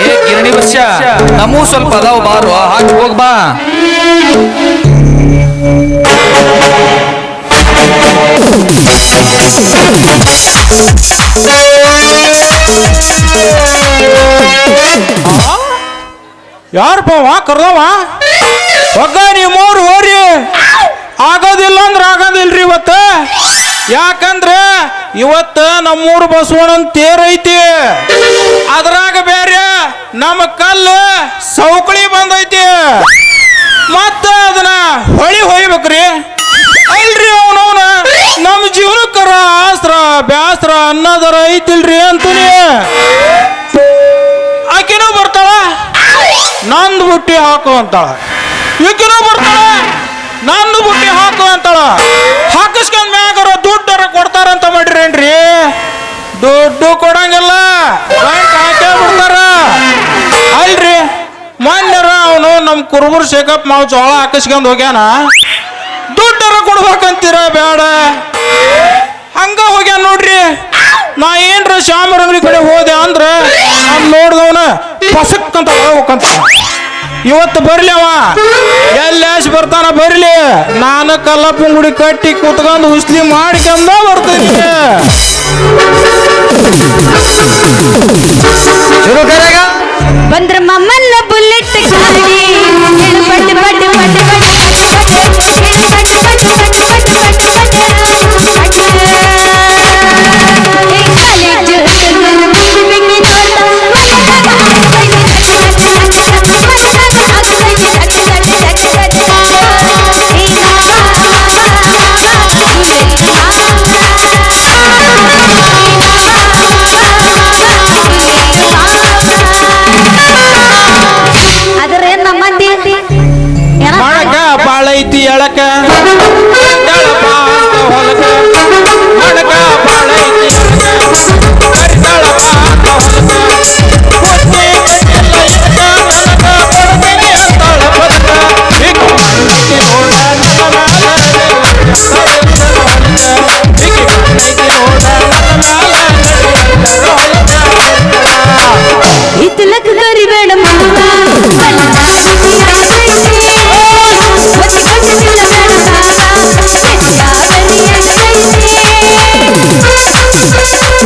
ಏ, ಗಿರಣಿ ವರ್ಷ ನಮೂ ಸ್ವಲ್ಪ ಅದಾವ, ಬಾರು. ಹಾಕಿ ಹೋಗ್ ಬಾ. ಪವಾ ಕರ್ದವಾ ಕರ್ದವ? ಒಗ್ಗ ಮೂರು ಹೋರಿ. ಆಗೋದಿಲ್ಲ ಅಂದ್ರೆ ಆಗೋದಿಲ್ರಿ ಇವತ್ತ. ಯಾಕಂದ್ರೆ ಇವತ್ತ ನಮ್ಮೂರು ಬಸವಣ್ಣನ ತೇರೈತಿ ಅದ್ರಾಗ ಬೇರೆ ನಮ್ಮ ಕಲ್ಲು ಸೌಕಳಿ ಬಂದೈತಿ. ಮತ್ತ ಅದನ್ನ ಹೊಳಿ ಹೊಯ್ಬೇಕ್ರಿ. ಅಲ್ರಿ ಅವನವನ. ನಮ್ಮ ಜೀವನಕ್ಕರ ಆಸ್ರ ಬ್ಯಾಸ್ರ, ಅನ್ನೋದರ ಐತಿಲ್ರಿ ಅಂತೀನಿ. ಆಕಿನೂ ಬರ್ತಾಳ, ನಂದು ಬುಟ್ಟಿ ಹಾಕು ಅಂತಾಳ. ಈಕಿನೂ ಬರ್ತಾಳ. ನಂದು ಬುಟ್ಟಿ ಹಾಕು ಅಂತಳ. ಹಾಕಿಸ್ಕೊಂಡ್ ಮ್ಯಾಗರ ದುಡ್ಡರ ಕೊಡ್ತಾರಂತ ಮಾಡಿರೇನ್ರಿ? ದುಡ್ಡು ಕೊಡಂಗಿಲ್ಲ. ಹಾಕೇ ಬಿಡ್ತಾರ. ಅಲ್ರಿ, ಮೊನ್ನೆರ ಅವನು ನಮ್ಮ ಕುರುಬರು ಶೇಖಪ್ ಮಾವು ಜೋಳ ಹಾಕಿಸ್ಕೊಂಡ್ ಹೋಗ್ಯಾನ. ದುಡ್ಡರ ಕೊಡ್ಬೇಕಂತೀರ ಬೇಡ ಹಂಗ ಹೋಗ್ಯಾನ ನೋಡ್ರಿ. ನಾ ಏನ್ರ ಶ್ಯಾಮರ ಅಂಗಡಿ ಕಡೆ ಹೋದೆ ಅಂದ್ರೆ ನಾನ್ ನೋಡ್ದವನ ಪಸಕ್ ಅಂತ ಹೋಗ್ಬೇಕಂತ ಇವತ್ತು ಬರ್ಲಿ ಅವ ಎಲ್ಲಾಸ್ ಬರ್ತಾನ ಬರ್ಲಿ ನಾನು ಕಲ್ಲಪ್ಪನ ಗುಡಿ ಕಟ್ಟಿ ಕುತ್ಕೊಂಡು ಉಸ್ಲಿ ಮಾಡ್ಕೊಂಡ ಬರ್ತೀನಿ ಬಂದ್ರ ಮಮ್ಮನ್ನ ಬುಲೆಟ್ ಬಡ್ಡಿ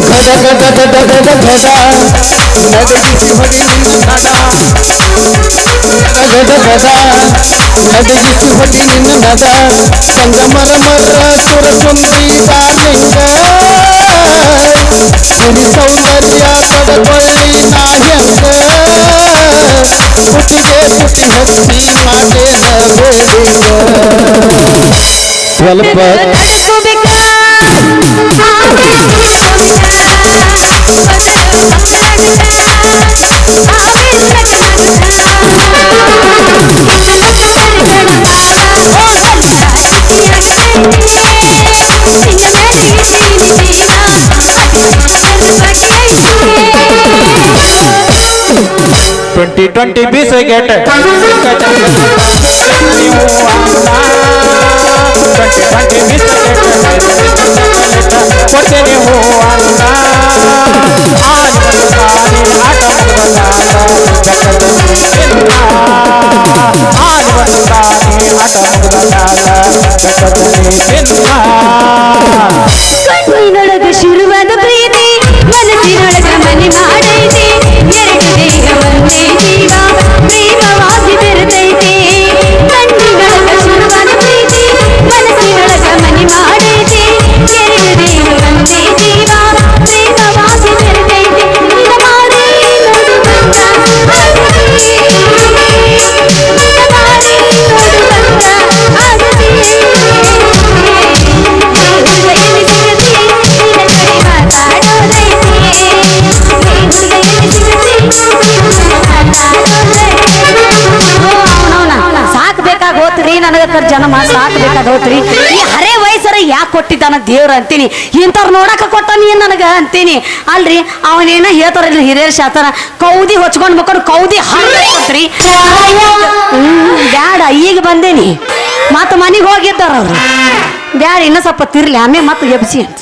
भटक स्वल्प ಬೇಡಿಂಗ ಸ್ವಲ್ಪ ಟ್ವೆಂಟಿ ಟ್ವೆಂಟಿ ಬೀಸ್ ಗೆಟ್ ಕೊಡ್ತೇನೆ ಹೂ ಅಂತ ಆಟ ಕಣ್ಣಿನೊಳಗ ಶುರುವಾದ ಪ್ರೀತಿ ಮನಸ್ಸಿನೊಳಗ ಮನೆ ಮಾಡೈತಿ ಎರಡು ದೇಹ ಒಂದೇ ಜೀವ ಪ್ರೇಮವಾಗಿ ಮನಸ್ಸಿನೊಳಗ ಮನೆ ಮಾಡೈತಿ ಎರಡು ಕೊಟ್ಟಿದ್ದಾನ ದೇವ್ರ ಅಂತೀನಿ. ಇಂಥವ್ರು ನೋಡಕ ಕೊಟ್ಟ ನೀ ನನಗೆ ಅಂತೀನಿ. ಅಲ್ರಿ ಅವನೇನ ಹೇಳ್ತಾರಲ್ಲ ಹಿರಿಯರ್ ಶಾಸ್ತ್ರ ಕೌದಿ ಹೊಚ್ಕೊಂಡ್ ಮಕ್ಕಳು ಕೌದಿ ಹಾಕ್ರಿ ಬ್ಯಾಡ ಈಗ ಬಂದೇನಿ. ಮತ್ತ ಮನೆಗೆ ಹೋಗಿದ್ದಾರ ಅವರು. ಬ್ಯಾಡ ಇನ್ನೂ ಸ್ವಲ್ಪ ತಿರ್ಲಿ ಆಮೇಲೆ ಮತ್ತೆ ಎಬ್ಸಿ ಅಂತ.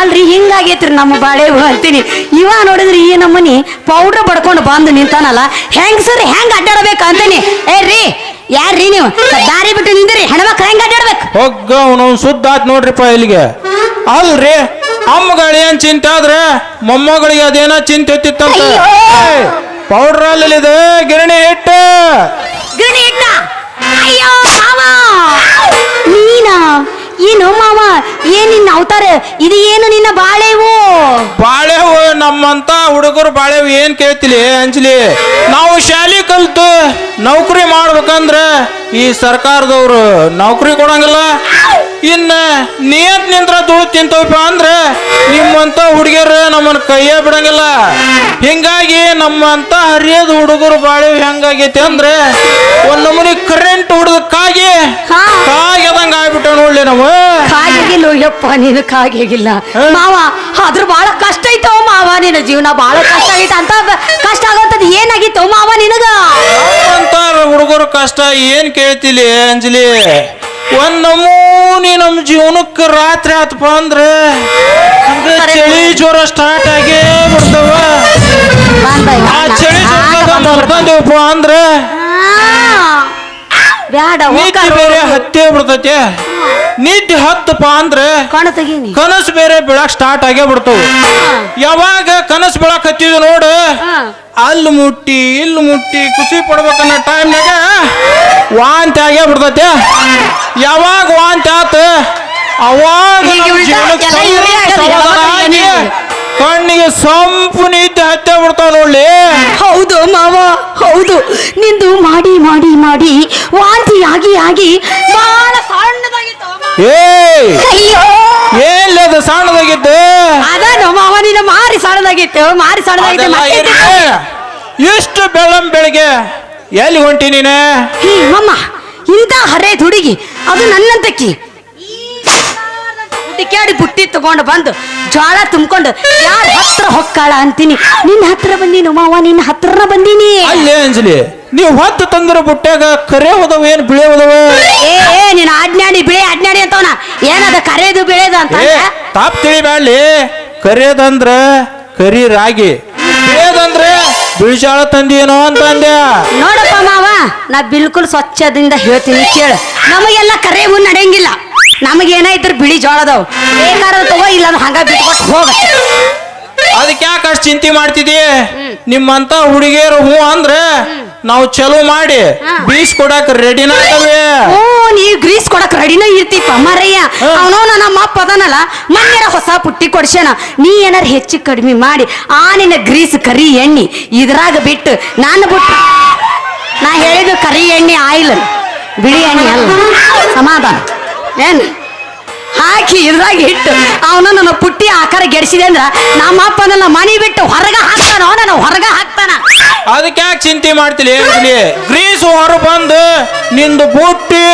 ಅಲ್ರಿ ಹಿಂಗಾಗೈತ್ರಿ ನಮ್ಮ ಬಾಳೆವು ಅಂತೀನಿ. ಇವ ನೋಡಿದ್ರಿ ಈ ನಮ್ಮನಿ ಪೌಡ್ರ್ ಬಡ್ಕೊಂಡು ಬಂದು ನಿಂತಾನಲ್ಲ. ಹೆಂಗ್ ಸರ್ ಹೆಂಗ್ ಅಡ್ಡಾಡಬೇಕು ಅಂತೀನಿ ಏ ರೀ ಯಾರ್ರಿ ನೀವು? ದಾರಿ ಬಿಟ್ಟು ನಿಂದ್ರಿ. ಹೆಣ್ಮಕ್ಳು ಹೆಂಗ್ ಅಡ್ಡಾಡ್ಬೇಕು? ಹೋಗ ಅವನು ಸುದ್ದ ಆತ್ ನೋಡ್ರಿಪ್ಪ ಇಲ್ಲಿಗೆ. ಅಲ್ರಿ ಅಮ್ಮಗಳು ಏನ್ ಚಿಂತೆ ಆದ್ರೆ ಮೊಮ್ಮಗಳಿಗೆ ಅದೇನೋ ಚಿಂತೆ ಇತ್ತಿತ್ತಂತ! ಪೌಡ್ರ್ ಅಲ್ಲಿ ಇದೆ. ಗಿರಣಿ ಹಿಟ್ಟು. ಗಿರಣಿ ಇಟ್ಟ ಅಯ್ಯೋ ಮಾವ. ನೀನಾ? ಏನು ಮಾವ? ಏನ್ ನಿನ್ನ ಅವತಾರ? ಇದು ಏನು ನಿನ್ನ ಬಾಳೆವು ಬಾಳೆವು ನಮ್ಮಂತ ಹುಡುಗರು ಬಾಳೆವು ಏನ್ ಕೇಳ್ತಿಲಿ ಅಂಜಲಿ? ನಾವು ಶಾಲೆ ಕಲ್ತು ನೌಕರಿ ಮಾಡ್ಬೇಕಂದ್ರೆ ಈ ಸರ್ಕಾರದವರು ನೌಕರಿ ಕೊಡಂಗಿಲ್ಲ. ಇನ್ನ ನಿಯತ್ ನಿಂತ್ರ ದುಡ್ಡು ತಿಂತವಪ್ಪ ಅಂದ್ರೆ ನಿಮ್ಮಂತ ಹುಡುಗಿಯರು ನಮ್ಮನ್ನ ಕೈಯೇ ಬಿಡಂಗಿಲ್ಲ. ಹಿಂಗಾಗಿ ನಮ್ಮಂತ ಹರಿಯದ ಹುಡುಗರು ಬಾಳಿ ಹೆಂಗಾಗೈತಿ ಅಂದ್ರೆ ಒಂದ್ ನಮೂನಿ ಕರೆಂಟ್ ಹುಡುಗ ಕಾಗಿ ಕಾಗ್ಯದಂಗ ಆಗ್ಬಿಟ್ಟ ನೋಡ್ಲಿ ನಾವು. ಕಾಗಿಲ್ಲ ಯಪ್ಪ ನೀನು ಕಾಗಿಲ್ಲ ಮಾವ ಆದ್ರೂ ಬಹಳ ಕಷ್ಟ ಐತವ ಮಾವ ನಿನ್ನ ಜೀವನ ಬಹಳ ಕಷ್ಟ ಆಗೈತೆ ಅಂತ ಕಷ್ಟ ಆಗೋಂಥದ್ದು ಏನಾಗಿತ್ತು ಮಾವ ನಿನಗ? ಅಂತ ಹುಡುಗರ ಕಷ್ಟ ಏನ್ ಕೇಳ್ತಿಲಿ ಅಂಜಲಿ? ಒಂದ್ ನಮೂನಿ ನಮ್ ಜೀವನಕ್ಕೆ ರಾತ್ರಿ ಆತಪ್ಪ ಅಂದ್ರೆ ಹಂಗ ಚಳಿ ಜ್ವರ ಸ್ಟಾರ್ಟ್ ಆಗೇ ಬಿಡ್ತಾವ. ಆ ಚಳಿ ಜ್ವರದಾಗ ಮಲ್ಕೊಂಡೇವಪ್ಪ ಅಂದ್ರೆ ಆ, ಬ್ಯಾಡ ನಿದ್ದೆ ಹೋಗ್ತಾರ. ಬೇರೆ ಹತ್ತೇ ಬಿಡ್ತೈತೆ. ನಿದ್ದೆ ಹತ್ತಪ್ಪ ಅಂದ್ರೆ ತೆಗೀನಿ. ಕನಸು ಬೇರೆ ಬೀಳಕ್ ಸ್ಟಾರ್ಟ್ ಆಗೇ ಬಿಡ್ತಾವ ಯಾವಾಗ ಕನಸು ಬೀಳಕ್ ಹತ್ತಿದ್ವು ನೋಡು. ಹಾ. ಅಲ್ಲಿ ಮುಟ್ಟಿ ಇಲ್ಲಿ ಮುಟ್ಟಿ ಖುಷಿ ಪಡ್ಬೇಕನ್ನೋ ಟೈಮ್ನಾಗ ವಾಂತಿ ಆಗೇ ಬಿಡ್ತೈತೆ. ಯಾವಾಗ ವಾಂತಿ ಆತ? ಅವಾಗ ಈಗ ನಮ್ ಉಲ್ಟಾ ಜೀವನಕ್ಕೆ ಎಲ್ಲ ಇವರೇ ಸ್ವಲ್ಪ ಆಗೋದು, ಸಮಾಧಾನ ಯಾವಾಗ ಆಗಿ ಏನಿದೆ? ಕಣ್ಣಿಗೆ ಸಂಪು ನಿದ್ದೆ ಹತ್ತೆ ಬಿಡ್ತಾವ ನೋಡ್ಲಿ. ಹೌದು ಮಾವ ಹೌದು. ನಿಂದು ಮಾಡಿ ಮಾಡಿ ಮಾಡಿ ವಾಂತಿ ಆಗಿ ಆಗಿ ಬಹಳ ಸಣ್ಣದಾಗಿತ್ತು ಅಯ್ಯೋ! ಏನ್ ಅದು ಮಾವ ನಿನ್ನ ಮಾರಿ ಸಣ್ಣದಾಗಿತ್ತು. ಮಾರಿ ಸಣ್ಣದಾಗಿತ್ತು. ಇಷ್ಟು ಬೆಳ್ಳಂ ಬೆಳಿಗ್ಗೆ ಎಲ್ಲಿ ಹೊಂಟಿ ನೀನೆ? ಅಮ್ಮ ಮಮ್ಮ ಇಂಥ ಹರೇ ಹುಡುಗಿ ಅದು ನನ್ನಂತಕ್ಕಿ. ಕೇಳಿ ಬುಟ್ಟಿ ತಗೊಂಡು ಬಂದು ಜ್ವಾಳ ತುಂಬಿಕೊಂಡು ಯಾರ ಹತ್ರ ಹೊಕ್ಕಾಳ ಅಂತೀನಿ. ನಿನ್ನ ಹತ್ರ ಬಂದೀನಿ ಮಾವ ನಿನ್ನ ಹತ್ರ ಬಂದೀನಿ. ಅಲ್ಲೇ ಅಂಜಲಿ ನೀವು ಹೊತ್ತು ತಂದ್ರ ಬುಟ್ಟ್ಯಾಗ ಕರೆ ಹೋದವ ಏನ್ ಬಿಳೆ ಹೋದವ? ಏ ಏ ನೀನ್ ಆಜ್ಞಾಡಿ ಬಿಳೆ ಆಜ್ಞಾಡಿ ಅಂತವನ. ಏನದ ಕರೆದು ಬಿಳೆದು ಅಂತ ಏ ತಾಪ್ ತಿಳಿಬ್ಯಾಡ್ಲಿ ಕರೆಯದಂದ್ರ ಕರಿ ರಾಗಿ ಬಿಳೇದಂದ್ರೆ ಬಿಳಿಜಾಳ ತಂದೇನೋ ಅಂತ ಅಂದ್ಯ? ನೋಡಪ್ಪ ಮಾವ ನಾ ಬಿಲ್ಕುಲ್ ಸ್ವಚ್ಛದಿಂದ ಹೇಳ್ತೀನಿ ಕೇಳು. ನಮಗೆಲ್ಲ ಕರೆ ಮುಂದ್ ನಡೆಯಂಗಿಲ್ಲ. ನಮಗೇನಾಯ್ತು ಬಿಳಿ ಜೋಳದವು ಏನಾರ ತಗೋ ಇಲ್ಲ ಹಂಗ ಬಿಟ್ಕೊಟ್ಟು ಹೋಗ. ಅದಕ್ಕೆ ಯಾಕೆ ಅಷ್ಟು ಚಿಂತೆ ಮಾಡ್ತಿದಿ ನಿಮ್ಮಂತ ಹುಡುಗಿಯರು ಹೂ ಅಂದ್ರೆ ನಾವು ಚಲೋ ಮಾಡಿ ಗ್ರೀಸ್ ಬೀಸ್ ಕೊಡಾಕ ರೆಡಿನ ಹ್ಞೂ ಓ ನೀ ಗ್ರೀಸ್ ಕೊಡಕ್ ರೆಡಿನ ಇರ್ತೀಪ ಮರಯ್ಯ. ಅವನೋ ನಮ್ಮ ಅಪ್ಪ ಅದನಲ್ಲ. ಮನ್ಯಾರ ಹೊಸ ಪುಟ್ಟಿ ಕೊಡ್ಸ್ಯಾನ. ನೀ ಏನಾರ ಹೆಚ್ಚು ಕಡಿಮೆ ಮಾಡಿ ಆ ನಿನ್ನ ಗ್ರೀಸ್ ಕರಿ ಎಣ್ಣೆ ಇದ್ರಾಗ ಬಿಟ್ಟು ನಾನು ಬಿಟ್ಟು ನಾ ಹೇಳಿದ್ದು ಕರಿ ಎಣ್ಣೆ ಆಯಿಲ್. ಬಿಳಿ ಎಣ್ಣೆ ಅಲ್ಲ. ಸಮಾಧಾನ. ಏನು? ಹಾಕಿ ಇದ್ರಾಗ ಇಟ್ಟು ಅವನ ನನ್ನ ಪುಟ್ಟಿ ಆಕಾರ ಗೆಡಿಸಿದೆ ಅಂದ್ರ ನಮ್ಮ ಅಪ್ಪನನ್ನ ಮನಿ ಬಿಟ್ಟು ಹೊರಗ ಹಾಕ್ತಾನ ಅವನ ಹೊರಗ ಹಾಕ್ತಾನ. ಅದಕ್ಕೆ ಯಾಕೆ ಚಿಂತೆ ಮಾಡ್ತಿಲಿ ಗ್ರೀಸ್ ಹೊರ ಬಂದು ನಿಂದು ಬುಟ್ಟಿ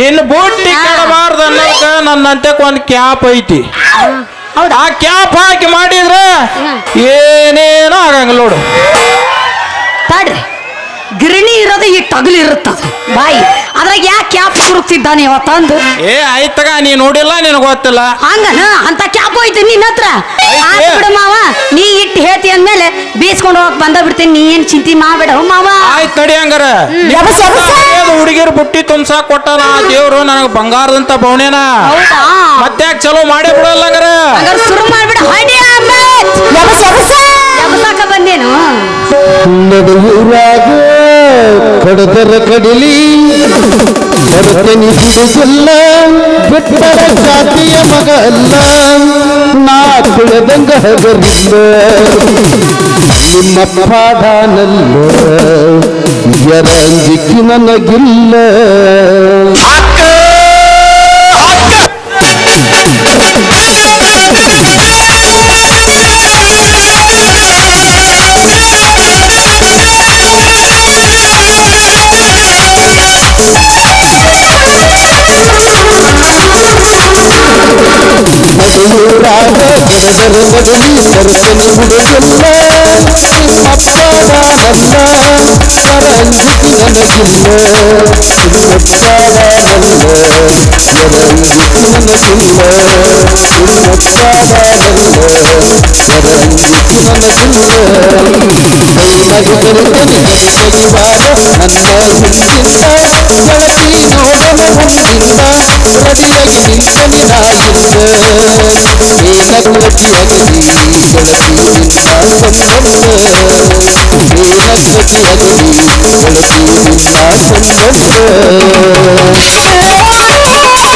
ನಿನ್ನ ಬುಟ್ಟಿ. ಕೆಡಬಾರ್ದು ಅನ್ನೋದಕ್ಕ ನನ್ನಂತೆಕ್ ಒಂದು ಕ್ಯಾಪ್ ಐತಿ. ಆ ಕ್ಯಾಪ್ ಹಾಕಿ ಮಾಡಿದ್ರೆ. ಏನೇನೋ ಆಗಂಗಿಲ್ಲ ನೋಡು. ತಡ್ರಿ ಗಿರಣಿ ಇರೋದು ಈ ಟಗಲು ಇರುತ್ತದು ಬಾಯಿ. ಅದ್ರಾಗ ಯಾಕೆ ಕ್ಯಾಪ್ ಸುರುತ್ತಿದ್ದಾನೆ ಇವತ್ತಂದು ಏ ಆಯ್ತಗ ನೀ ನೋಡಿಲ್ಲ ನಿನಗೆ ಗೊತ್ತಿಲ್ಲ. ಹಂಗನ ಅಂತ ಕ್ಯಾಪ್ ಹೋಯ್ತು ನಿನ್ನ ಹತ್ರ. ಬಿಡು ಮಾವ ನೀ ಇಟ್ಟು ಹೇಳ್ತಿ ಅಂದ್ಮೇಲೆ ಬೀಸ್ಕೊಂಡು ಹೋಗಕ್ ಬಂದ ಬಿಡ್ತೀನಿ ನೀ ಏನ್ ಚಿಂತೆ ಮಾಡ್ಬೇಡ ಮಾವ? ಆಯ್ತು ತಡಿ ಹಂಗಾರ. ಎಬಸ್, ಎಬಸ್. ಹುಡುಗಿಯರು ಬುಟ್ಟಿ ತುಂಬ್ಸಾಕ್ ಕೊಟ್ಟನ ದೇವ್ರು ನನಗೆ ಬಂಗಾರದಂತ ಬವಣೆನ. ಹೌದಾ? ಮತ್ತೆ ಚಲೋ ಮಾಡಿ ಬಿಡಲ್ಲ ಹಂಗಾರ. ಹಂಗಾರೆ ಶುರು ಮಾಡ್ಬಿಡ. ಹೊಡಿ ಎಬಸಾಕ ಬಂದೇನು? ನಡುವಿರಾಗ ಕಡದರ ಕಡಲಿ ಬರ್ತನಿ ಹಿಡಿದಿಲ್ಲ ಬಿಟ್ಟರ ಜಾತಿಯ ಮಗ ಅಲ್ಲ ನಾ ತಿಳಿದಂಗ ಹಗರಿಲ್ಲ. ನಿಮ್ಮ ಪಾಡನಲ್ಲ ಎರಂಜಿಕ್ಕಿ ನನಗಿಲ್ಲ. மதுராக சரவணி சரசெல்லுடையல்ல அப்பனா வந்தா பரஞ்சதி எனக்கில்ல திருமொட்டாக வந்த எனது மனசில்ல திருமொட்டாக வந்த சரஞ்சதி மனசில்ல தெய்வகுதனுடனே செய்வாரோ நன்ன சிந்தின்னா வளர்த்தி யோகமும் ನಿಂತನೆ ನಾಯಿಂದ ಮೇಲಕ್ಕಟಿಯಾಗಲಿ ಗೆಳತಿ ಸಂಬಂಧ ಮೇಲಕ್ಕಟಿಯಾಗಲಿ ಗೆಳತಿ ನಿನ್ನ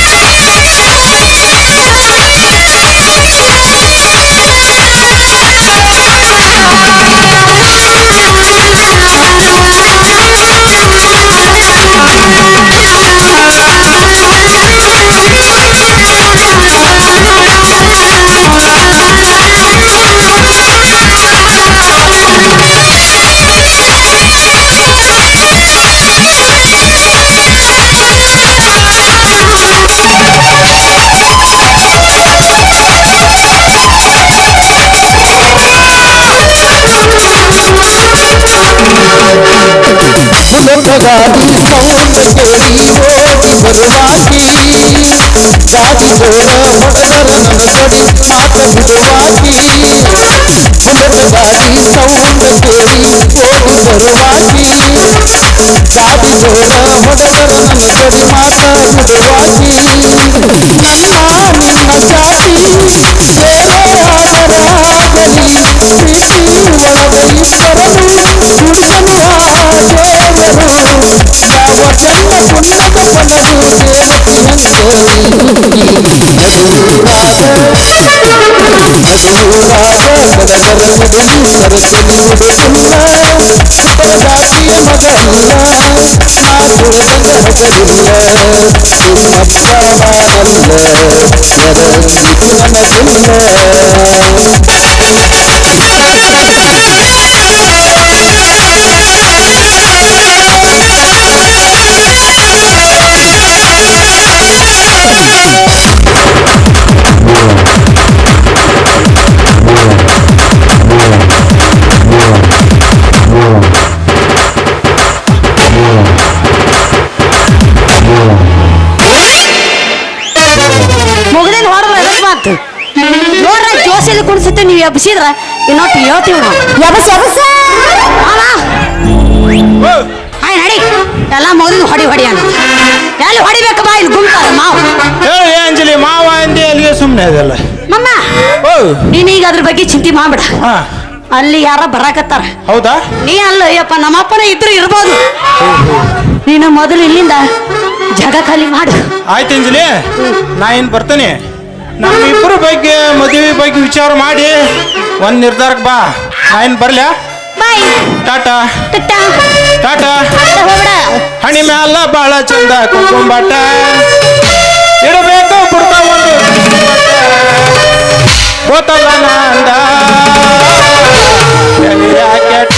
ತಿರುಗಿ ನೋಡದಾಕಿ ನನ್ನ ಪುಟ್ಟ ಮನಸ್ಸನ್ನು ನೋಡಿ ಪ್ರೀತಿಯ ಮರದಾಕಿ ಊರಿಗೂರ ಚೆನ್ನ ಹತ್ತಿರ ತಿರುಗಿ ನೋಡದಾಕಿ ನನ್ನ ಪುಟ್ಟ ಮನಸ್ಸನ್ನು ನೋಡಿ ಚೆನ್ನ ಹತ್ತಿದಾಕಿ ಯಾರೋ ನನ್ನ ಬಿಟ್ಟ ನಮ್ಮ ಪ್ರೀತಿಯ ಮಾತೆ ಆಗದೆ ಮಂದಿ ಗೆಳತಿ ಊರಗ ನನಗೆ ಬಾಳೆ ನನ್ನ ಬಾಳವೇ நமக்கு ಜೋಶಲ್ಲಿ ಕುಣಿಸುತ್ತೆ ನೀವು ಎಬ್ಸಿದ್ರೆ ಇನ್ನೊಟ್ಟು ಹೇಳ್ತೀವಿ ನಾವು ಎಬಸ್ ಎಬಸ್ ಆಯ್ ನಡಿ. ಎಲ್ಲ ಮುಗ್ದಿನ ಹೊಡಿ ಹೊಡಿ ಅನ್ನ ಎಲ್ಲಿ ಹೊಡಿಬೇಕು ಬಾ ಇಲ್ಲಿ ಗುಂಪಾರ ಮಾವು. ಹೇಳಿ ಅಂಜಲಿ ಮಾವ ಅಂದಿ ಅಲ್ಲಿಗೆ ಸುಮ್ಮನೆ ಅದಲ್ಲ ಮಮ್ಮ ಓ! ನೀನ್ ಈಗ ಅದ್ರ ಬಗ್ಗೆ ಚಿಂತೆ ಮಾಡ್ಬಿಡ. ಹಾ. ಅಲ್ಲಿ ಯಾರ ಬರಾಕತ್ತಾರ. ಹೌದಾ? ನೀ ಅಲ್ಲ ಅಯ್ಯಪ್ಪ ನಮ್ಮಪ್ಪನ ಇದ್ರೆ ಇರ್ಬೋದು. ನೀನು ಮೊದಲು ಇಲ್ಲಿಂದ ಜಾಗ ಖಾಲಿ ಮಾಡು. ಆಯ್ತು ಅಂಜಲಿ ನಾ ಏನ್ ಬರ್ತೇನೆ. ನಮ್ಮ ಇಬ್ಬರ ಬಗ್ಗೆ ಮದುವೆ ಬಗ್ಗೆ ವಿಚಾರ ಮಾಡಿ ಒಂದ್ ನಿರ್ಧಾರಕ್ಕೆ ಬಾ. ಏನ್ ಬರ್ಲ್ಯಾ? ಬಾಯ್. ಟಾಟಾ. ಟಾಟಾ. ಹೋಗ್ಬಿಡ. ಹಣಿ ಮ್ಯಾಲ ಬಹಳ ಚಂದ ಕುಂಕುಂಬಾಟ ಇಡಬೇಕು ಬಿಡ್ತಾ ಒಂದು ಹೋತಲ್ಲ ನಂದ. ಕೆಟ್ಟ.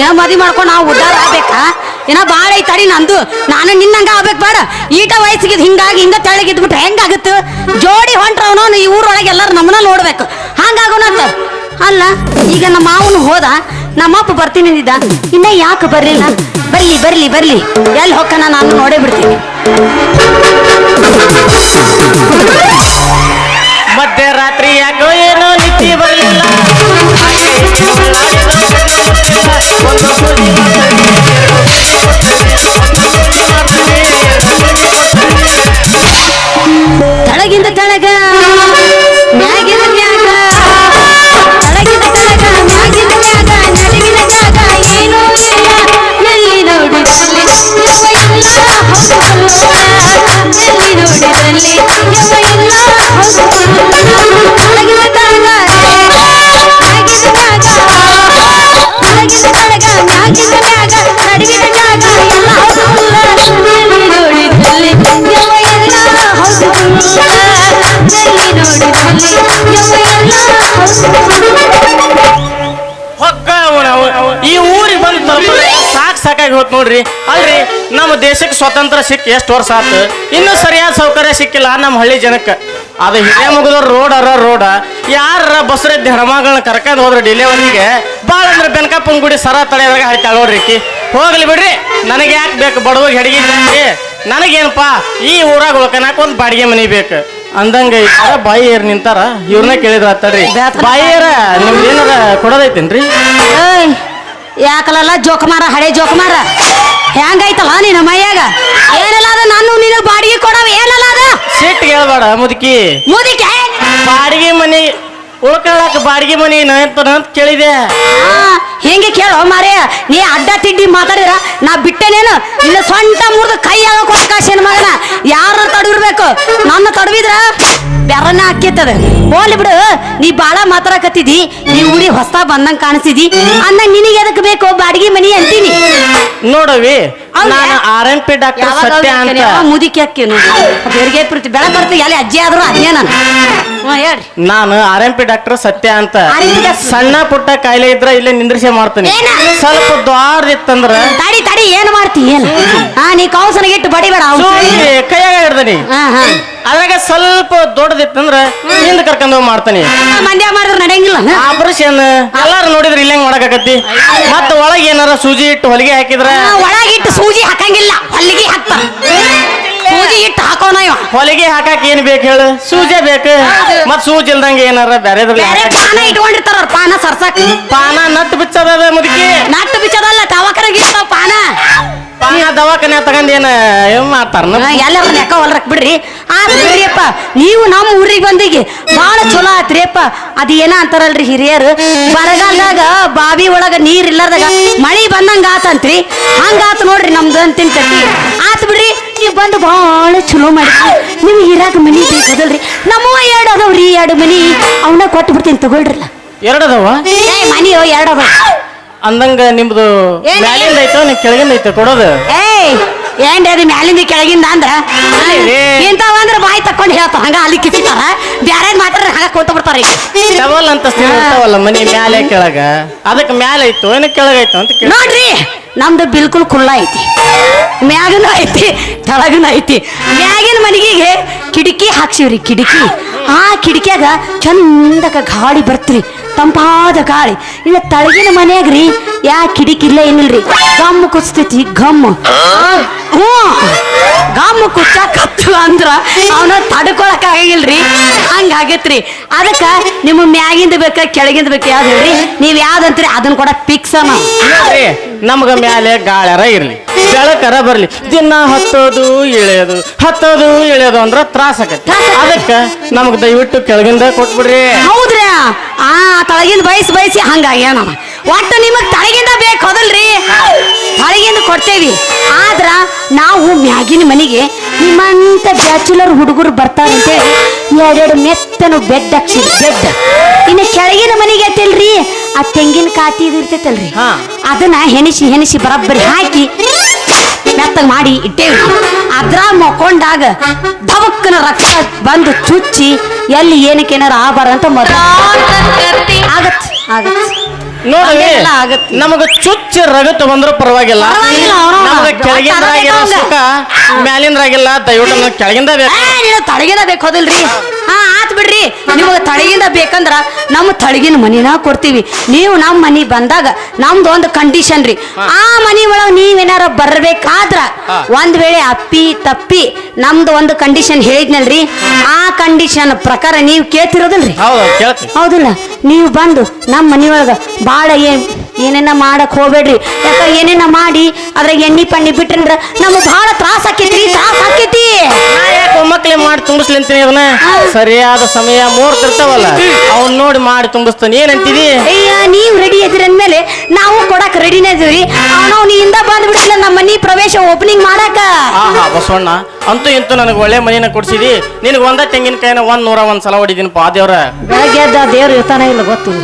ಹೋಗು ಮದಿ ಮಾಡ್ಕೊಂಡು ನಾವು ಉದ್ದಾರ ಆಗ್ಬೇಕಾ? ಏನ ಬಾಳ ಐತಡಿ ನಂದು. ನಾನು ನಿನ್ನಂಗ ಆಗ್ಬೇಕು ಬೇಡ. ಈಟ ವಯಸ್ಸಿಗೆ ಹಿಂಗಾಗಿ ಹಿಂಗ ತೆಳಗಿದ್ಬಿಟ್ರೆ ಹೆಂಗಾಗುತ್ತೆ? ಜೋಡಿ ಹೊಂಟ್ರವನು, ಈ ಊರೊಳಗೆ ಎಲ್ಲರೂ ನಮ್ಮನ್ನ ನೋಡ್ಬೇಕು. ಹಂಗಾಗೋಣಂತ ಅಲ್ಲ, ಈಗ ನಮ್ಮ ಮಾವನು ಹೋದ. ನಮ್ಮಪ್ಪ ಬರ್ತೀನಿ ಅಂದಿದ್ದ. ಇನ್ನ ಯಾಕೆ ಬರ್ಲಿಲ್ಲ? ಬರ್ಲಿ ಬರ್ಲಿ ಬರ್ಲಿ. ಎಲ್ಲಿ ಹೊಕ್ಕನ ನಾನು ನೋಡೇ ಬಿಡ್ತೀನಿ. ಮಧ್ಯರಾತ್ರಿ ಯಾಕೋ ಏನೋ ನಿತ್ಯ ಬರಲಿಲ್ಲ. ತಳಗಿಂದ ಸಾಕ್ ಸಾಕಾಗಿ ಹೋತ್ ನೋಡ್ರಿ. ಅಲ್ರಿ ನಮ್ಮ ದೇಶಕ್ಕೆ ಸ್ವಾತಂತ್ರ್ಯ ಸಿಕ್ಕಿ ಎಷ್ಟು ವರ್ಷ ಆತು? ಇನ್ನೂ ಸರಿಯಾದ ಸೌಕರ್ಯ ಸಿಕ್ಕಿಲ್ಲ ನಮ್ಮ ಹಳ್ಳಿ ಜನಕ್ಕೆ. ಅದು ಹಿರಿಯ ಮುಗಿದವ್ರ ರೋಡ್ ಅರ ರೋಡ ಯಾರ ಬಸ್ರದ್ದು ಹೆಣ್ಮಗಳನ್ನ ಕರ್ಕೊಂಡು ಹೋದ್ರೆ ಡಿಲೆವರಿಗೆ ಭಾಳ ಅಂದ್ರೆ ಬೆನಕಪ್ಪನ ಗುಡಿ ಸರ ತಡೆಯದಾಗ ಹೇಳ್ತಾಳ ನೋಡ್ರಿ ಹೋಗ್ಲಿ ಬಿಡ್ರಿ ನನಗೆ ಯಾಕೆ ಬೇಕು ಬಡವಾಗ ಹೆಡ್ಗಿ ನನಗೇನಪ್ಪ ಈ ಊರಾಗ ಉಳ್ಕನಾಕ ಒಂದು ಬಾಡಿಗೆ ಮನೆ ಬೇಕು. ಅಂದಂಗ ಯಾರ ಬಾಯಿ ಏರ್ ನಿಂತಾರ ಇವ್ರನ್ನ ಕೇಳಿದ್ರ ತಡ್ರಿ ಬ್ಯಾತ್ನ ಬಾಯಿ ಏರ ನಿಮ್ದು ಏನಾರ ಕೊಡೋದೈತೇನ್ರಿ? ಯಾಕಲಲ್ಲ ಜೋಕುಮಾರ ಹಳೆ ಜೋಕುಮಾರ? ಹೆಂಗೈತಲ್ಲ ನಿನ್ನ ಮೈಯಾಗ? ಏನಲ್ಲ ಅದ? ನಾನು ನಿನಗೆ ಬಾಡಿಗೆ ಕೊಡವ ಏನಲ್ಲ ಅದ? ಸಿಟ್ಟು ಹೇಳ್ಬೇಡ ಮುದುಕಿ. ಮುದಿಕೆ? ಬಾಡಿಗೆ ಮನೆ ಉಳ್ಕೊಳಕ್ ಬಾಡಿಗೆ ಮನೆ ಅಂತ ಅಂತ ಕೇಳಿದೆ. ಹಿಂಗೆ ಕೇಳೋ ಮಾರೇ ನೀ ಅಡ್ಡ ತಿಡ್ಡಿ ಮಾತಾಡಿದ್ರ ನಾ ಬಿಟ್ಟೇನೇನು? ಇಲ್ಲ ಸೊಂಟ ಮುರಿದು ಕೈ ಅವಕಾಶ ಏನು ಮಗನ ಯಾರ ತಡವಿರ್ಬೇಕು ನನ್ನ ತಡವಿದ್ರ ಬೆರನ್ನ ಹಾಕಿತ್ತದ ಹೋಲಿ ಬಿಡು ನೀ ಬಾಳ ಮಾತಾಡಕತ್ತಿದಿ ಈ ಊರಿಗೆ ಹೊಸ ಬಂದಂಗ ಕಾಣಿಸಿದಿ ಅನ್ನ ನಿನಗೆ ಎದಕ್ ಬೇಕು? ಬಾಡಿಗೆ ಮನಿ ಅಂತೀನಿ. ನೋಡವಿ? ನಾನು ಆರ್ ಎಂ ಪಿ ಡಾಕ್ಟರ್ ಸತ್ಯ? ಅಂತ. ಬೇರಿಗೆ ಪ್ರೀತಿ ಬೆಳಗ್ಗೆ ಬರ್ತೀವಿ ಅಲ್ಲಿ ಅಜ್ಜಿ ಆದ್ರೂ ಅದೇ ನಾನು. ಹೇಳ್ರಿ ನಾನು ಆರ್ ಎಂ ಪಿ ಡಾಕ್ಟರ್ ಸತ್ಯ ಅಂತ. ಸಣ್ಣ ಪುಟ್ಟ ಕಾಯಿಲೆ ಇದ್ರ ಇಲ್ಲೇ ನಿಂದ್ರಿಸೆ ಮಾಡ್ತೀನಿ. ಏನ? ಸ್ವಲ್ಪ ದ್ವಾರದಿತ್ತಂದ್ರ ತಡಿ ತಡಿ ಏನು ಮಾಡ್ತಿ ಏನು? ಹಾ ನೀ ಕೌಸನಿಗೆ ಇಟ್ಟು ಬಡಿಬೇಡ ಅವ್ನು ಕೈಯಾಗ ಹಿಡ್ದನಿ. ಹಾ ಹಾ. ಅದ್ರಾಗ ಸ್ವಲ್ಪ ದೊಡ್ಡದಿತ್ತಂದ್ರ ಹಿಂದ್ ಕರ್ಕೊಂಡ್ ಹೋಗಿ ಮಾಡ್ತಾನೆ. ಮಂಡ್ಯ ಮಾಡಿದ್ರೆ ನಡೆಯಂಗಿಲ್ಲ ಆಪರೇಷನ್ ಎಲ್ಲಾರು ನೋಡಿದ್ರೆ ಹೆಂಗ್ ಮಾಡಕತ್ತಿ ಮತ್ತ ಒಳಗೆ ಏನಾರ ಸೂಜಿ ಇಟ್ಟು ಹೊಲಿಗೆ ಹಾಕಿದ್ರ ಒಳಗಿಟ್ಟು ಸೂಜಿ ಹಾಕಂಗಿಲ್ಲ ಹೊಲಿಗೆ ಹಾಕ್ತಾರ ಸೂಜಿ ಇಟ್ಟು ಹಾಕೋಣ ಇವ. ಹೊಲಿಗೆ ಹಾಕಕ್ ಏನ್ ಬೇಕು ಹೇಳು? ಸೂಜೆ ಬೇಕು. ಮತ್ ಸೂಜಿ ಇಲ್ದಂಗ ಏನಾರ ಬೇರೆ ಬೇರೆ ಪಾನ ಇಟ್ಕೊಂಡಿರ್ತಾರ ಪಾನ ಸರ್ಸಕ್. ಪಾನ ನಟ್ ಬಿಚ್ಚದ ಮುದುಕಿ? ನಟ್ ಬಿಚ್ಚದಲ್ಲ ಟವಕರಾಗ ಇರ್ತಾವ ಪಾನ. ಪಾನ ದವಾಖಾನೆ ತಗೊಂಡ್ ಏನ ಏನ್ ಮಾಡ್ತಾರ ಎಲ್ಲರ ನೆಕ್ಕ ಹೊಲ್ರಕ್ ಬಿಡ್ರಿ. ಆ ಬಿಡ್ರಿಯಪ್ಪ ನೀವು ನಮ್ಮ ಊರಿಗೆ ಬಂದಿಗೆ ಬಹಳ ಚಲೋ ಆತ್ರಿಯಪ್ಪ ಅದ ಏನ ಅಂತಾರಲ್ರಿ ಹಿರಿಯರು? ಬರಗಾಲದಾಗ ಬಾವಿ ಒಳಗ ನೀರ್ ಇಲ್ಲದಾಗ ಮಳಿ ಬಂದಂಗ ಆತಂತ್ರಿ. ಹಂಗಾತ ನೋಡ್ರಿ ನಮ್ದು ಅಂತಿನ ಕಟ್ಟಿ. ಆತ್ ಬಿಡ್ರಿ. ನೀವು ಬಂದು ಭಾಳ ಚಲೋ ಮಾಡಿದ್ರಿ ನಿಮ್ಗೆ ಇರಾಕ ಮನಿ ಬೇಕದಲ್ರಿ ನಮ್ಮವ ಎರಡು ಅದಾವ್ರಿ ಎರಡು ಮನಿ. ಅವನ್ನ ಕೊಟ್ಟು ಬಿಡ್ತೀನಿ ತಗೊಳ್ರಲ್ಲ. ಎರಡದವ ಏ ಮನಿ ಎರಡು ಅದಾವ. ಅಂದಂಗ ನಿಮ್ದು ಏನ್? ಮ್ಯಾಲಿಂದ ಐತೋ ನೀ ಕೆಳಗಿಂದ ಐತೋ ಕೊಡೋದು? ಏಯ್ ಏನ್ ಅದು ಮ್ಯಾಲಿಂದ ಕೆಳಗಿಂದ ಅಂದ್ರ. ಇಂಥವ ಅಂದ್ರ ಬಾಯಿ ತಕ್ಕೊಂಡು ಹೇಳ್ತಾವ ಹಂಗ ಅಲ್ಲಿ ಕಿಸಿತಾರ ಬ್ಯಾರೆ ಮಾತ್ರ ಹಂಗ ಕೂತ ಬಿಡ್ತಾರ ಈಗ ಡಬಲ್ ಅಂತ ಇರ್ತಾವಲ್ಲ ಮನಿ ಮ್ಯಾಲೆ ಕೆಳಗ? ಅದಕ್ಕೆ ಮ್ಯಾಲೆ ಐತೋ ಏನು ಕೆಳಗ ಐತೋ ಅಂತ ಕೇಳಿ ನೋಡ್ರಿ ನಮ್ದು ಬಿಲ್ಕುಲ್ ಕುಲ್ಲ ಐತಿ. ಮ್ಯಾಗನೂ ಐತಿ, ತೆಳಗನು ಐತಿ. ಮ್ಯಾಗಿನ ಮನೆಗೆ ಕಿಟಕಿ ಹಾಕ್ಸಿವ್ರಿ, ಕಿಟಕಿ. ಆ ಕಿಟಕಿಯಾಗ ಚಂದಕ ಗಾಳಿ ಬರ್ತ್ರಿ, ತಂಪಾದ ಗಾಳಿ. ಇಲ್ಲ ತಳಗಿನ ಮನೆಯಾಗ್ರಿ, ಯಾ ಕಿಟಕಿ ಇಲ್ಲ ಏನಿಲ್ರಿ, ಗಮ್ ಕುಸ್ತೈತಿ ಗಮ್. ಹ್ಞೂ. ಕುಚ್ಚ ಕುಚ್ಚಾಕತ್ತು ಅಂದ್ರ ಅವನ ತಡ್ಕೊಳಕ್ ಆಗಿಲ್ರಿ. ಹಂಗ ಆಗೈತ್ರಿ. ಅದಕ್ಕ ನಿಮ್ಮ ಮ್ಯಾಗಿಂದ ಬೇಕ ಕೆಳಗಿಂದ ಬೇಕು ಯಾವ್ದು ಹೇಳ್ರಿ? ನೀವ್ ಯಾವ್ದಂತ್ರಿ ಅದನ್ನ ಕೂಡ ನಾವು ನೋಡ್ರಿ ನಮ್ಗ ಮ್ಯಾಲೆ ಗಾಳ್ಯಾರ ಇರ್ಲಿ. ಬೆಳಕರ ಬರ್ಲಿ. ದಿನ ಹತ್ತೋದು ಇಳಿಯೋದು ಹತ್ತೋದು ಇಳಿಯೋದು ಅಂದ್ರ ತ್ರಾಸ ಆಗತ್ತೆ ಅದಕ್ಕ ನಮಗ್ ದಯವಿಟ್ಟು ಕೆಳಗಿಂದ ಕೊಟ್ಬಿಡ್ರಿ. ಹೌದ್ರಿ? ಆ ತಳಗಿಂದ ಬಯಸಿ ಬಯಸಿ ಹಂಗಾಗ್ಯಾನ ಒಟ್ಟು ನಿಮಗ್ ತಳಗಿಂದ ಬೇಕು ಹೌದಲ್ರಿ? ತಳಗಿಂದ ಕೊಡ್ತೇವಿ. ನಾವು ಮ್ಯಾಗಿನ ಮನೆಗೆ ನಿಮ್ಮಂತ ಬ್ಯಾಚುಲರ್ ಹುಡುಗರು ಬರ್ತಾರಂತೆ. ಎರಡೆರಡು ಮೆತ್ತನು ಬೆಡ್ ಹಾಕ್ಸಿರಿ ಬೆಡ್. ಇನ್ನು ಕೆಳಗಿನ ಮನೆಗೆ ಐತಿಲ್ರಿ ಆ ತೆಂಗಿನ ಕಾತಿ ಇದು ಇರ್ತೈತಲ್ರಿ. ಹಾ. ಅದನ್ನ ಹೆಣಿಸಿ ಹೆಣಿಸಿ ಬರಬ್ಬರಿ ಹಾಕಿ ಮೆತ್ತಗ ಮಾಡಿ ಇಟ್ಟೇವಿ ಅದ್ರ ಮಕ್ಕೊಂಡಾಗ ದವಕ್ಕನ ರಕ್ತ ಬಂದು ಚುಚ್ಚಿ ಎಲ್ಲಿ ಏನಕ್ಕೆ ಏನಾರ ಆಬಾರ ಅಂತ ಮೊದಲ ಆಗತ್ತೆ ಆಗತ್ ನೋಡ್ರಿ ಹಂಗೆಲ್ಲ ಆಗತ್ತೆ. ನಮಗ ಚುಚ್ಚ ರಗತ ಬಂದ್ರ ಪರವಾಗಿಲ್ಲ ಪರವಾಗಿಲ್ಲ, ಅವ್ನು ನಮಗ ಕೆಳಗಿಂದ್ರಾಗಿರೋ ಅವಂಗ. ಸುಖ ಮ್ಯಾಲಿಂದ್ರಾಗಿಲ್ಲ ದಯವಿಟ್ಟು ನಮ್ಗ್ ಕೆಳಗಿಂದ ಬೇಕು ಏ, ನೀನು ತಳಗಿನ ಬೇಕು ಹೌದಿಲ್ರಿ ಹಾ ಆತ್ ಬಿಡ್ರಿ. ನಿಮಗೆ ತಳಗಿಂದ ಬೇಕಂದ್ರ ನಮ್ಮ ತಳಗಿನ ಮನಿನ ಕೊಡ್ತೀವಿ. ನೀವು ನಮ್ಮ ಮನಿ ಬಂದಾಗ ನಮ್ದು ಒಂದು ಕಂಡೀಷನ್ ರೀ. ಆ ಮನಿ ಒಳಗ ನೀವೇನಾರ ಬರ್ಬೇಕಾದ್ರ ಒಂದ್ ವೇಳೆ ಅಪ್ಪಿ ತಪ್ಪಿ ನಮ್ದು ಒಂದು ಕಂಡೀಷನ್ ಹೇಳಿದ್ನಲ್ರಿ. ಆ ಕಂಡೀಷನ್ ಪ್ರಕಾರ ನೀವು ಕೇಳ್ತಿರೋದಿಲ್ರಿ? ಹೌದಿಲ್ಲ. ನೀವು ಬಂದು ನಮ್ಮ ಮನಿಯೊಳಗ ಭಾಳ ಏನ್ ಏನೇನ ಮಾಡಕ್ ಹೋಗ್ಬೇಡ್ರಿ. ಯಾಕ ಏನೇನ ಮಾಡಿ ಅದ್ರಾಗ ಎಣ್ಣಿ ಪಣ್ಣಿ ಬಿಟ್ರಂದ್ರ ನಮಗ್ ಬಹಳ ತ್ರಾಸ ಹಾಕೈತಿ ತ್ರಾಸ ಹಾಕೈತಿ ಒಮ್ಮಕ್ಲೆ ಮಾಡಿ ತುಂಬಿಸ್ಲಿಂತೀನಿ ಅದನ್ನ ಸರಿಯಾದ ಸಮಯ ಮೂರ್ತ ಇರ್ತಾವಲ್ಲ ಅವ್ನ್ ನೋಡಿ ಮಾಡಿ ತುಂಬಿಸ್ತಾನೆ. ಏನಂತೀವಿ ಅಯ್ಯ ನೀವು ರೆಡಿ ಇದ್ರಿ ಅಂದ್ಮೇಲೆ ನಾವು ಕೊಡಕ್ ರೆಡಿನೇ ಇದೀವಿ ಅವನು ನೀಯಿಂದ ಬಂದ್ಬಿಡ್ತಿಲ್ಲ ನಮ್ಮ ಮನಿ ಪ್ರವೇಶ ಓಪನಿಂಗ್ ಮಾಡಕ. ಆಹಾ ಬಸವಣ್ಣ ಅಂತೂ ಇಂತೂ ನನಗೆ ಒಳ್ಳೆ ಮನೇನ ಕೊಡ್ಸಿದಿ. ನಿನಗೆ ಒಂದ ತೆಂಗಿನಕಾಯಿನ ಒಂದ್ ನೂರ ಒಂದ್ ಸಲ ಆ ದೇವ್ರ. ಬೆಳಗ್ಗೆ ಎದ್ದ ದೇವ್ರು ಇರ್ತಾನೆ ಇಲ್ಲ ಗೊತ್ತಿಲ್ಲ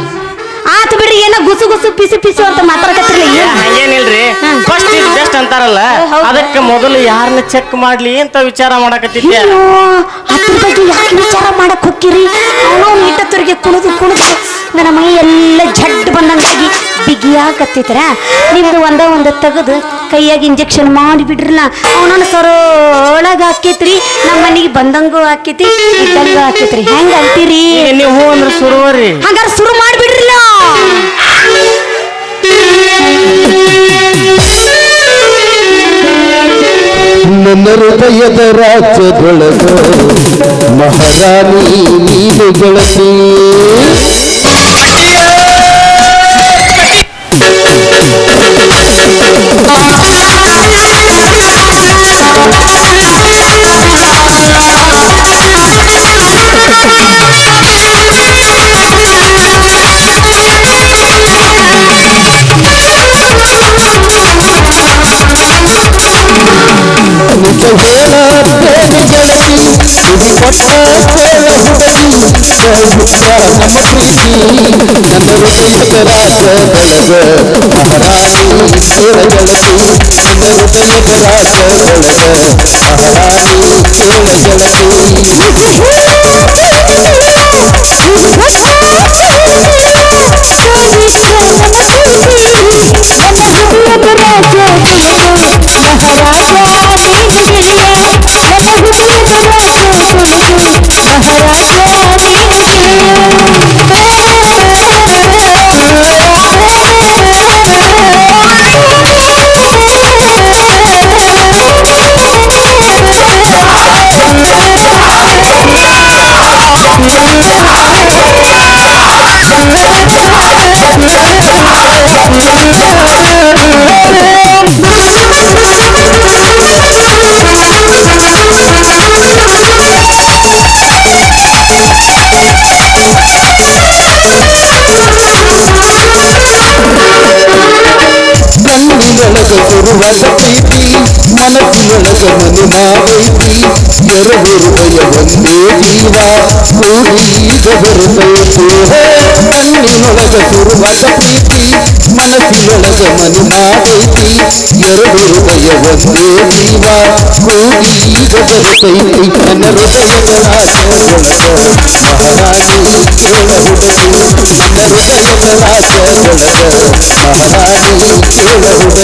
ಆತ್ ಬಿಡ್ರಿ ಏನ ಗುಸು ಗುಸು ಪಿಸಿ ಪಿಸಿ ಅಂತ ಮಾತಾಡಕತ್ತಿರ್ಲಿ ಏನಿಲ್ರಿ ಹಂಗೇನಿಲ್ರಿ. ಫಸ್ಟ್ ಇಸ್ ಬೆಸ್ಟ್ ಅಂತಾರಲ್ಲ. ಅದಕ್ಕೆ ಮೊದಲು ಯಾರನ್ನ ಚೆಕ್ ಮಾಡ್ಲಿ ಅಂತ ವಿಚಾರ ಮಾಡಕತ್ತಿದ್ದೆ. ಅದ್ರ ಬಗ್ಗೆ ಯಾಕೆ ವಿಚಾರ ಮಾಡಕ್ ಹೊಕ್ಕಿರಿ? ಅವನು ಇಟ್ಟತ್ತರಿಗೆ ಕುಣಿದು ಕುಣಿದು ನನ್ನ ಮೈ ಎಲ್ಲ ಜಡ್ ಬಂದಂಗಾಗಿ ಬಿಗಿಯಾಕತ್ತಿದ್ರ ನಿಮ್ದು ಒಂದ ಒಂದು ತೆಗೆದು ಕೈಯಾಗಿ ಇಂಜೆಕ್ಷನ್ ಮಾಡಿಬಿಡ್ರಲ್ಲ ಅವನನ್ನ ಸರೋಳಗ ಹಾಕೈತ್ರಿ ನಮ್ಮ ಮನೆಗೆ ಬಂದಂಗೂ ಹಾಕೈತಿ ಇದ್ದಂಗೂ ಹಾಕೈತ್ರಿ. ಹೆಂಗ ಅಂತೀರಿ? ನೀವು ಅಂದ್ರೆ ಸುರುವರಿ. ಹಂಗಾರ ಶುರು ಮಾಡಿಬಿಡ್ರಲ್ಲ. ನನ್ನ ಹೃದಯದ ರಾಜ್ಯದೊಳಗ ಮಹಾರಾಣಿ ನೀನು ಗೆಳತಿ ನುಡಿ ಕೊಟ್ಟ ಕೇಳ ಹುಡುಗಿ Thank you. ಸಹಿತ ನಮ್ಮ ಪ್ರೀತಿ ನನ್ನ ಹೃದಯದ ರಾಜ್ಯದೊಳಗ ಮಹಾರಾಣಿ ಕೇಳ ಗೆಳತಿ ನನ್ನ ಹೃದಯದ ರಾಜ್ಯದೊಳಗ ಮಹಾರಾಣಿ ಕೇಳ ಗೆಳತಿ ಕಣ್ಣಿನೊಳಗ ಗುರುವಾದ ಪ್ರೀತಿ ಮನಸ್ಸಿನೊಳಗ ಮನೆ ಮಾಡೈತಿ ಎರಡು ಹೃದಯ ಒಂದೇ ಜೀವ ಕೂಡೀಗ ಬರುತ್ತೈತಿ ಕಣ್ಣಿನೊಳಗ ಗುರುವಾದ ಪ್ರೀತಿ ಮನಸ್ಸಿನೊಳಗ ಮನೆ ಮಾಡೈತಿ ಎರಡು ಹೃದಯ ಒಂದೇ ಜೀವ ಕೂಡೀಗ ಬರುತ್ತೈತಿ ನನ್ನ ಹೃದಯದ ರಾಜೊಳಗ ಮಹಾರಾಣಿ ಕೇಳ ಹುಡುಗಿ ನನ್ನ ಹೃದಯದ ರಾಜೊಳಗ ಮಹಾರಾಣಿ ಕೇಳ ಹುಡುಗಿ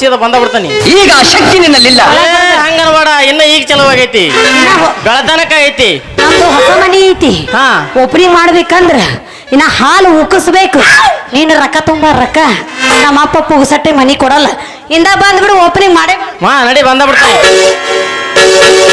ಸೀದಾ ಬಂದ ಬಿಡ್ತಾನೆ. ಈಗ ಆ ಶಕ್ತಿ ನಿನ್ನಲ್ಲಿಲ್ಲ. ಹಂಗನ್ಬೇಡ ಇನ್ನ ಈಗ ಚಲೋ ಆಗೈತಿ ಗಳತನಕ ಐತಿ. ನಮ್ದು ಹೊಸ ಮನಿ ಐತಿ. ಹಾ. ಓಪನಿಂಗ್ ಮಾಡ್ಬೇಕಂದ್ರ ಇನ್ನ ಹಾಲು ಉಕ್ಕಸ್ಬೇಕು. ನೀನು ರೊಕ್ಕ ತುಂಬ ರೊಕ್ಕ. ನಮ್ಮ ಅಪ್ಪ ಪುಗಸಟ್ಟೆ ಮನಿ ಕೊಡಲ್ಲ. ಇಂದ ಬಂದ್ಬಿಡು ಓಪನಿಂಗ್ ಮಾಡೇ ಮಾ ನಡಿ ಬಂದ ಬಿಡ್ತಾನೆ.